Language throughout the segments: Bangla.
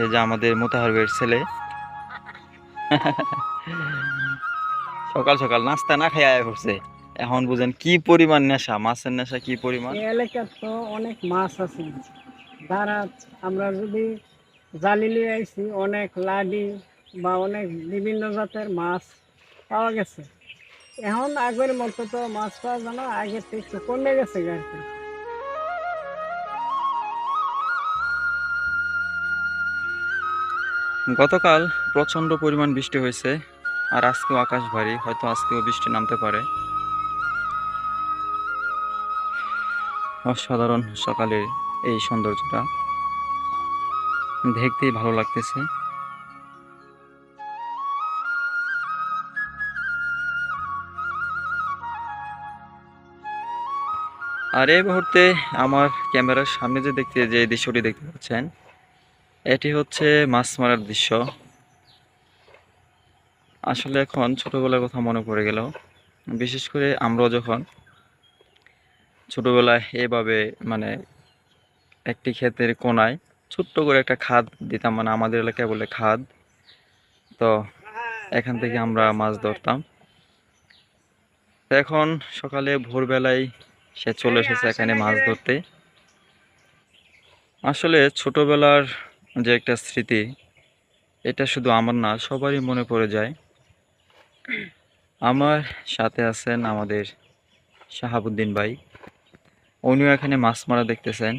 এই যে আমাদের মোতাহারবের ছেলে। সকাল সকাল নাস্তা না খেয়ে আয় পড়ছে। এখন বুঝেন কি পরিমাণ নেশা, মাছের নেশা কি পরিমাণ? এলাকার তো অনেক মাছ আছে। যারা আমরা যদি জালি নিয়ে আইছি, অনেক লাডি বা অনেক বিভিন্ন জাতের মাছ পাওয়া গেছে। এখন আগের মতো তো মাছ পাওয়া যায় না আগের থেকে কমে গেছে আর গতকাল প্রচণ্ড পরিমাণ বৃষ্টি হয়েছে, আর আজকেও আকাশ ভারী, হয়তো আজকেও বৃষ্টি নামতে পারে। অসাধারণ সকালের এই সৌন্দর্যটা। দেখতেই ভালো লাগতেছে। আর এই মুহূর্তে আমার ক্যামেরার সামনে যে দেখতে যে দৃশ্যটি দেখতে পাচ্ছেন এটি হচ্ছে মাছ মারার দৃশ্য। আসলে এখন ছোটবেলার কথা মনে পড়ে গেল। বিশেষ করে আমরা যখন ছোটবেলায় এভাবে মানে একটি ক্ষেতের কোনায় ছোট্ট করে একটা খাদ দিতাম মানে আমাদের এলাকায় বলে খাদ। তো এখান থেকে আমরা মাছ ধরতাম। তো এখন সকালে ভোরবেলায় সে চলে এসেছে এখানে মাছ ধরতে। আসলে ছোটবেলার যে একটা স্মৃতি, এটা শুধু আমার না, সবারই মনে পড়ে যায়। আমার সাথে আছেন আমাদের শাহাবুদ্দিন ভাই। উনিও এখানে মাছ মারা দেখতেছেন।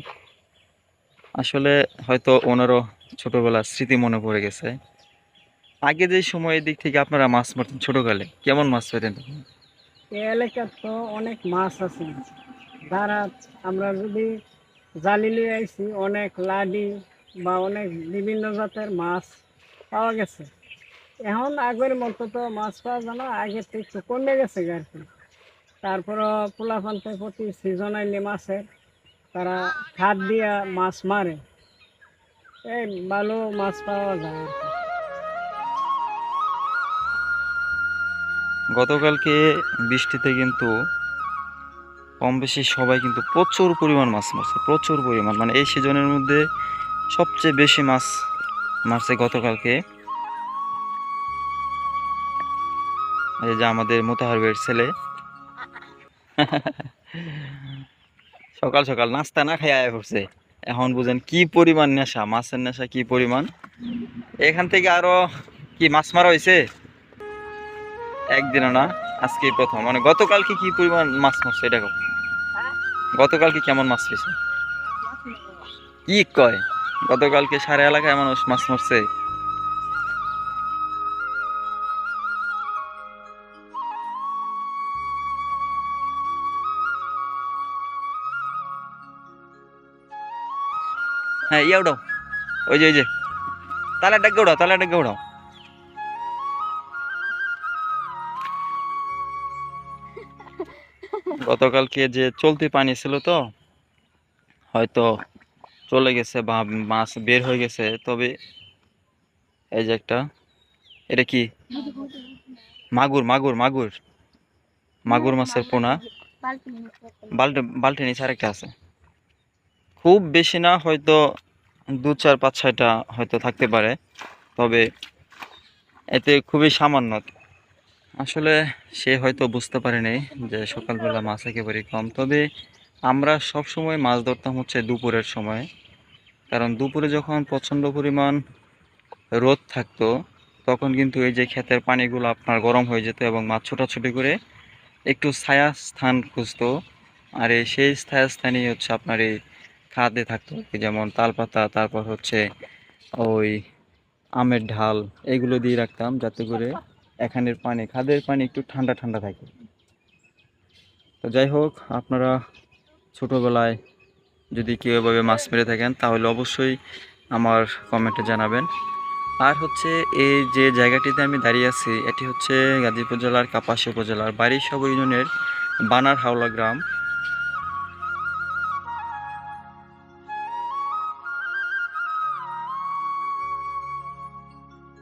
আসলে হয়তো ওনারও ছোটবেলার স্মৃতি মনে পড়ে গেছে। আগে যে সময় দিক থেকে আপনারা মাছ মারতেন ছোটকালে, কেমন মাছ পেতেন? এলাকার তো অনেক মাছ আছে। যারা আমরা যদি জালি নিয়ে আইছি, অনেক লাডি বা অনেক বিভিন্ন জাতের মাছ পাওয়া গেছে। এখন আগের মতো তো মাছ পাওয়া যায় না আগের থেকে একটু কমে গেছে আর কি। তারপরও পোলাপান্তে প্রতি সিজন আইলে মাছের তারা খাদ দিয়া মাছ মারে। এই ভালো মাছ পাওয়া যায় গতকালকে বৃষ্টিতে কিন্তু কম বেশি সবাই কিন্তু প্রচুর পরিমাণ মাছ মারছে, প্রচুর পরিমাণ। মানে এই সিজনের মধ্যে সবচেয়ে বেশি মাছ মারছে গতকালকে। এই যে আমাদের মোতাহারবের ছেলে। সকাল সকাল নাস্তা না আয় পড়ছে। এখন বুঝেন কি পরিমাণ নেশা, মাছের নেশা কি পরিমাণ। এখান থেকে আরও কি মাছ মারা হয়েছে একদিনও না আজকে প্রথম। মানে গতকালকে কি পরিমাণ মাছ মারছে, এটা। গতকালকে কেমন মাছ পেয়েছে কি কয়? গতকালকে সারা এলাকায় মানুষ মাছ মারছে। হ্যাঁ ইয়া উঠাও। ওই যে ওই যে। তালা ডাকে উঠাও তালা ডাকে উঠাও। গতকালকে যে চলতি পানি ছিল তো, হয়তো চলে গেছে বা মাছ বের হয়ে গেছে, তবে এই যে একটা, এটা কি? মাগুর মাগুর মাগুর। মাগুর মাছের পোনা। বাল্টি বাল্টি নিচে আরেকটা আছে। খুব বেশি না, হয়তো দু চার, পাঁচ, ছয়টা হয়তো থাকতে পারে, তবে এতে খুবই সামান্য। আসলে সে হয়তো বুঝতে পারেনি যে সকালবেলা মাছ একেবারে কম। তবে আমরা সব সময় মাছ ধরতাম হচ্ছে দুপুরের সময়। কারণ দুপুরে যখন প্রচণ্ড পরিমাণ রোদ থাকতো, তখন কিন্তু এই যে ক্ষেতের পানিগুলো আপনার গরম হয়ে যেত এবং মাছ ছোটাছুটি করে একটু ছায়া স্থান খুঁজতো। আর এই সেই ছায়া স্থানেই হচ্ছে আপনার এই খাদে থাকতো যেমন তালপাতা, তারপর হচ্ছে ওই আমের ঢাল, এগুলো দিয়ে রাখতাম যাতে করে এখানের পানি, খাদের পানি একটু ঠান্ডা ঠান্ডা থাকে। তো যাই হোক, আপনারা ছোটোবেলায় যদি কেউ এভাবে মাছ মেরে থাকেন, তাহলে অবশ্যই আমার কমেন্টে জানাবেন। আর হচ্ছে এই যে জায়গাটিতে আমি দাঁড়িয়ে আছি, এটি হচ্ছে গাজীপুর জেলার কাপাসী উপজেলার বাড়িসব ইউনিয়নের বানার হাওলা গ্রাম।